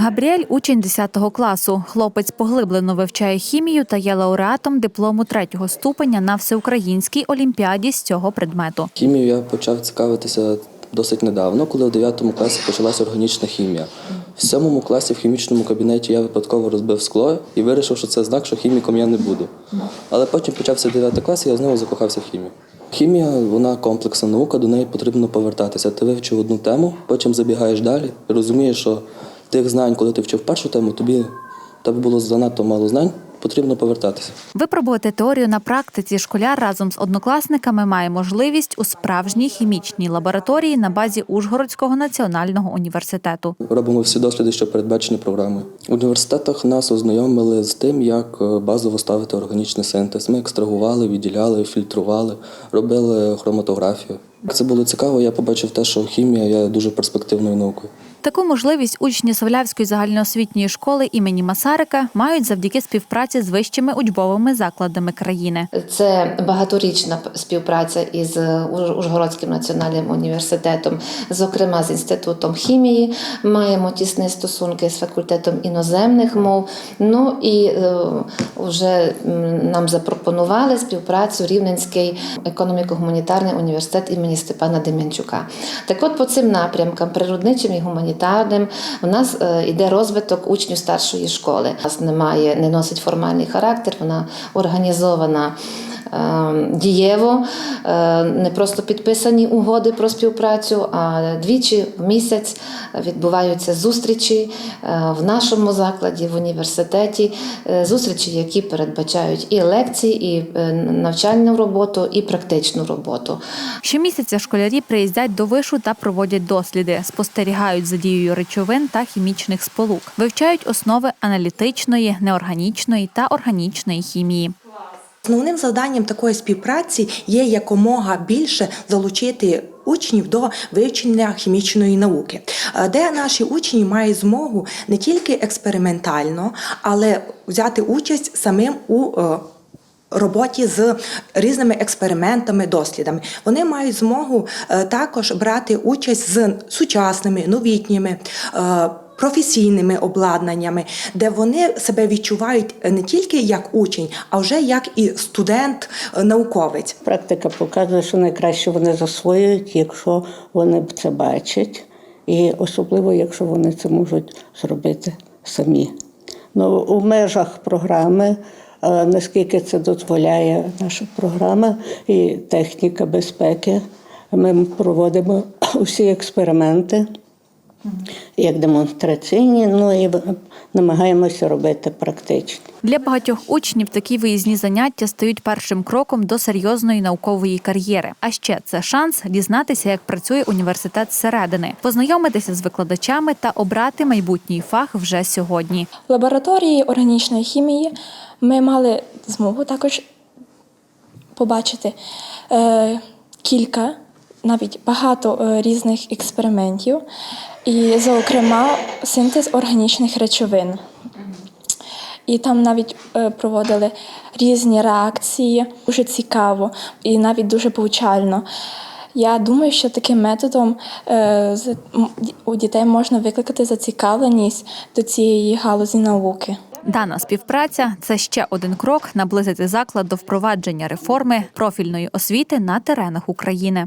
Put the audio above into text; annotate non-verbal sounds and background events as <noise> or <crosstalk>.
Габріель учень 10 класу. Хлопець поглиблено вивчає хімію та є лауреатом диплому третього ступеня на всеукраїнській олімпіаді з цього предмету. Хімію я почав цікавитися досить недавно, коли в 9 класі почалася органічна хімія. В 7 класі в хімічному кабінеті я випадково розбив скло і вирішив, що це знак, що хіміком я не буду. Але потім почався 9 клас, і я знову закохався в хімію. Хімія вона комплексна наука, до неї потрібно повертатися. Ти вивчив одну тему, потім забігаєш далі і розумієш, що тих знань, коли ти вчив першу тему, тобі тебе було занадто мало знань, потрібно повертатися. Випробувати теорію на практиці школяр разом з однокласниками має можливість у справжній хімічній лабораторії на базі Ужгородського національного університету. Робимо всі досліди, що передбачені програмою. В університетах нас ознайомили з тим, як е, базово ставити органічний синтез. Ми екстрагували, відділяли, фільтрували, робили хроматографію. Це було цікаво. Я побачив те, що хімія є дуже перспективною наукою. Таку можливість учні Совлявської загальноосвітньої школи імені Масарика мають завдяки співпраці з вищими учбовими закладами країни. Це багаторічна співпраця із Ужгородським національним університетом, зокрема з інститутом хімії. Маємо тісні стосунки з факультетом іноземних мов. Ну і е, вже нам запропонували співпрацю Рівненський економіко-гуманітарний університет імені Степана Дем'янчука. Так от по цим напрямкам, природничим і гуманітарним, у нас іде йде розвиток учнів старшої школи. У нас немає, не носить формальний характер, вона організована. Е, Дієво е, не просто підписані угоди про співпрацю, а двічі в місяць відбуваються зустрічі е, в нашому закладі, в університеті, е, зустрічі, які передбачають і лекції, і навчальну роботу, і практичну роботу. Щомісяця школярі приїздять до вишу та проводять досліди, спостерігають за дією речовин та хімічних сполук, вивчають основи аналітичної, неорганічної та органічної хімії. Основним завданням такої співпраці є якомога більше залучити учнів до вивчення хімічної науки, е, де наші учні мають змогу не тільки експериментально, але взяти участь самим у е, Роботі з різними експериментами, дослідами вони мають змогу е, також брати участь з сучасними, новітніми. Е, Професійними обладнаннями, де вони себе відчувають не тільки як учень, а вже як і студент-науковець. Практика показує, що найкраще вони засвоюють, якщо вони це бачать, і особливо, якщо вони це можуть зробити самі. Ну, у межах програми, е, наскільки це дозволяє наша програма і техніка безпеки, ми проводимо <coughs> усі експерименти як демонстраційні, ну і намагаємося робити практично. Для багатьох учнів такі виїзні заняття стають першим кроком до серйозної наукової кар'єри. А ще це шанс дізнатися, як працює університет зсередини, познайомитися з викладачами та обрати майбутній фах вже сьогодні. В лабораторії органічної хімії ми мали змогу також побачити е, кілька, навіть багато е, різних експериментів, і, зокрема, синтез органічних речовин. І там навіть е, проводили різні реакції, дуже цікаво і навіть дуже повчально. Я думаю, що таким методом е, у дітей можна викликати зацікавленість до цієї галузі науки. Дана співпраця це ще один крок наблизити заклад до впровадження реформи профільної освіти на теренах України.